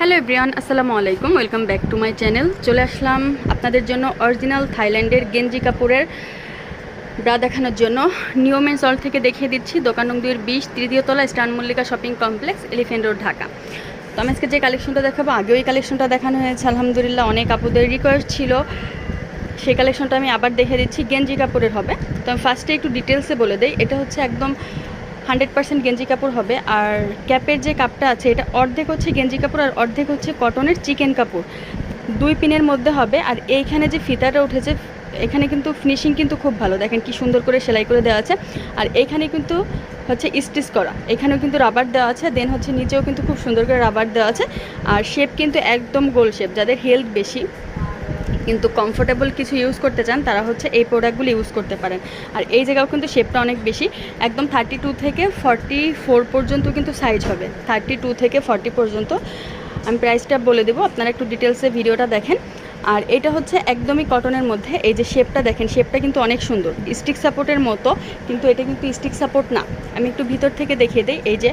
Hello everyone, আসসালামু আলাইকুম। Welcome back to my channel. চলে আসলাম আপনাদের জন্য অরিজিনাল থাইল্যান্ডের গেঞ্জি কাপড়ের ব্রা দেখানোর জন্য। নিয়মেন সল থেকে দেখিয়ে দিচ্ছি, দোকান নং দুইয়ের বিশ, তৃতীয় তলা স্টান Mallika shopping complex, elephant road, Dhaka. তো আমি আজকে যে কালেকশনটা দেখাবো, আগেও এই কালেকশনটা দেখানো হয়েছে, আলহামদুলিল্লাহ অনেক আপুদের রিকোয়েস্ট ছিল। সেই কালেকশনটা আমি আবার দেখে দিচ্ছি, গেঞ্জি কাপড়ের হবে। তো আমি ফার্স্টে একটু ডিটেলসে বলে দিই, এটা হচ্ছে একদম হান্ড্রেড পার্সেন্ট গেঞ্জি কাপড় হবে। আর ক্যাপের যে কাপটা আছে, এটা অর্ধেক হচ্ছে গেঞ্জি কাপড় আর অর্ধেক হচ্ছে কটনের চিকেন কাপড়। দুই পিনের মধ্যে হবে। আর এইখানে যে ফিতাটা উঠেছে, এখানে কিন্তু ফিনিশিং কিন্তু খুব ভালো। দেখেন কি সুন্দর করে সেলাই করে দেওয়া আছে। আর এইখানে কিন্তু হচ্ছে স্টিচ করা। এখানেও কিন্তু রাবার দেওয়া আছে। দেন হচ্ছে নিচেও কিন্তু খুব সুন্দর করে রাবার দেওয়া আছে। আর শেপ কিন্তু একদম গোল শেপ। যাদের হেলথ বেশি কিন্তু কমফোর্টেবল কিছু ইউজ করতে চান, তারা হচ্ছে এই প্রোডাক্টগুলো ইউজ করতে পারেন। আর এই জায়গাও কিন্তু শেপটা অনেক বেশি। একদম থার্টি টু থেকে ফর্টি ফোর পর্যন্ত কিন্তু সাইজ হবে। থার্টি টু থেকে ফর্টি পর্যন্ত। আমি প্রাইসটা বলে দেবো, আপনারা একটু ডিটেলসে ভিডিওটা দেখেন। আর এটা হচ্ছে একদমই কটনের মধ্যে। এই যে শেপটা দেখেন শেপটা কিন্তু অনেক সুন্দর। স্টিক সাপোর্টের মতো, কিন্তু এটা কিন্তু স্টিক সাপোর্ট না। আমি একটু ভিতর থেকে দেখিয়ে দিই। এই যে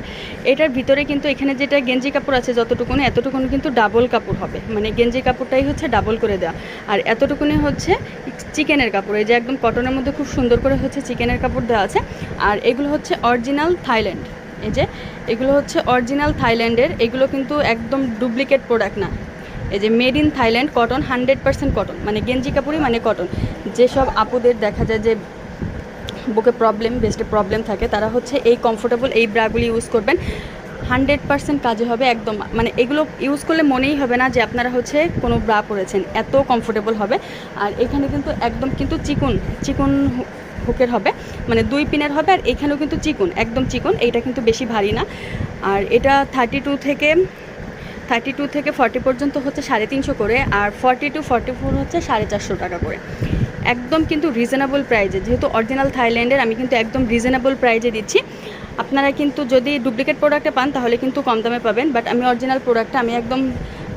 এটার ভিতরে কিন্তু এখানে যেটা গেঞ্জি কাপড় আছে যতটুকুনি, এতটুকুনি কিন্তু ডাবল কাপড় হবে। মানে গেঞ্জি কাপড়টাই হচ্ছে ডাবল করে দেওয়া আর এতটুকুনি হচ্ছে চিকেনের কাপড়। এই যে একদম কটনের মধ্যে খুব সুন্দর করে হচ্ছে চিকেনের কাপড় দেওয়া আছে। আর এগুলো হচ্ছে অরিজিনাল থাইল্যান্ড এই যে এগুলো হচ্ছে অরিজিনাল থাইল্যান্ডের এগুলো কিন্তু একদম ডুপ্লিকেট প্রোডাক্ট না। এই যে made in Thailand cotton hundred percent cotton মানে গেঞ্জি কাপড়ই মানে কটন যেসব আপুদের দেখা যায় যে বুকে প্রবলেম বেস্টে প্রবলেম থাকে, তারা হচ্ছে এই কমফোর্টেবল এই ব্রাগুলি ইউজ করবেন। হান্ড্রেড পার্সেন্ট কাজে হবে একদম মানে এগুলো ইউজ করলে মনেই হবে না যে আপনারা হচ্ছে কোনো ব্রা পরেছেন, এত কমফোর্টেবল হবে। আর এখানে কিন্তু একদম কিন্তু চিকুন চিকুন হুকের হবে মানে দুই পিনের হবে আর এখানেও কিন্তু চিকুন, একদম চিকুন, এইটা কিন্তু বেশি ভারী না। আর এটা থার্টি টু থেকে থার্টি টু থেকে ফর্টি পর্যন্ত হচ্ছে সাড়ে তিনশো করে আর ফর্টি টু ফর্টি ফোর হচ্ছে সাড়ে চারশো টাকা করে। একদম কিন্তু রিজনেবল প্রাইজে যেহেতু অরিজিনাল থাইল্যান্ডের আমি কিন্তু একদম রিজনেবল প্রাইজে দিচ্ছি। আপনারা কিন্তু যদি ডুপ্লিকেট প্রোডাক্টে পান, তাহলে কিন্তু কম দামে পাবেন। বাট আমি অরিজিনাল প্রোডাক্টটা আমি একদম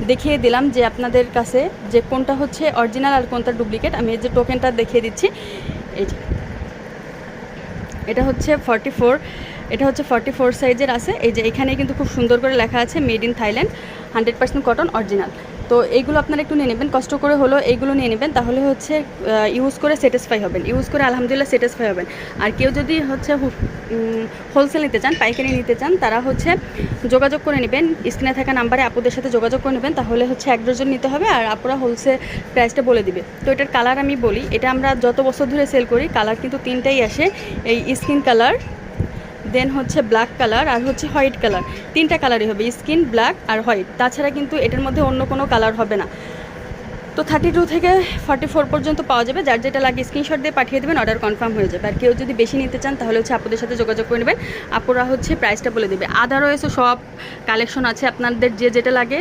দেখিয়ে দিলাম যে আপনাদের কাছে যে কোনটা হচ্ছে অরিজিনাল আর কোনটা ডুপ্লিকেট আমি এই যে টোকেনটা দেখিয়ে দিচ্ছি। এই এটা হচ্ছে ফর্টি ফোর এটা হচ্ছে ফর্টি ফোর সাইজের আছে। এই যে এখানে কিন্তু খুব সুন্দর করে লেখা আছে made in Thailand hundred percent cotton original তো এইগুলো আপনারা একটু নিয়ে নেবেন, কষ্ট করে হলো এইগুলো নিয়ে নেবেন, তাহলে হচ্ছে ইউজ করে স্যাটিসফাই হবেন। ইউজ করে আলহামদুলিল্লাহ স্যাটিসফাই হবেন। আর কেউ যদি হচ্ছে হোলসেল নিতে চান, পাইকারি নিতে চান, তারা হচ্ছে যোগাযোগ করে নেবেন। স্ক্রিনে থাকা নাম্বারে আপুদের সাথে যোগাযোগ করে নেবেন, তাহলে হচ্ছে এক ডজন নিতে হবে আর আপুরা হোলসেল প্রাইসটা বলে দিবে। তো এটার কালার আমি বলি, এটা আমরা যত বছর ধরে সেল করি কালার কিন্তু তিনটাই আসে। এই স্কিন কালার দেন হচ্ছে ব্ল্যাক কালার আর হচ্ছে হোয়াইট কালার তিনটা কালারই হবে স্কিন ব্ল্যাক আর হোয়াইট তাছাড়া কিন্তু এটার মধ্যে অন্য কোনো কালার হবে না। তো থার্টি টু থেকে ফর্টি ফোর পর্যন্ত পাওয়া যাবে। যার যেটা লাগে স্ক্রিনশট দিয়ে পাঠিয়ে দেবেন অর্ডার কনফার্ম হয়ে যাবে। আর কেউ যদি বেশি নিতে চান, তাহলে হচ্ছে আপুদের সাথে যোগাযোগ করে নেবেন। আপুরা হচ্ছে প্রাইসটা বলে দেবে। আদারওয়াইজও সব কালেকশন আছে। আপনাদের যে যেটা লাগে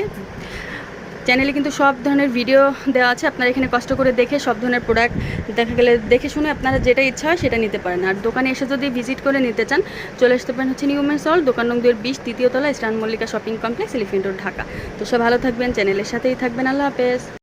চ্যানেলে কিন্তু সব ধরনের ভিডিও দেওয়া আছে। আপনারা এখানে কষ্ট করে দেখে সব ধরনের প্রোডাক্ট দেখা গেলে দেখে শুনে আপনারা যেটা ইচ্ছা হয় সেটা নিতে পারেন। আর দোকানে এসে যদি ভিজিট করে নিতে চান, চলে আসতে পারেন হচ্ছে নিউমেন্স হল দোকান নং দুয়ের বিশ, তৃতীয় তলা eastern Mallika shopping complex Elephant Road Dhaka. তো সব ভালো থাকবেন, চ্যানেলের সাথেই থাকবেন। আল্লাহ হাফেজ।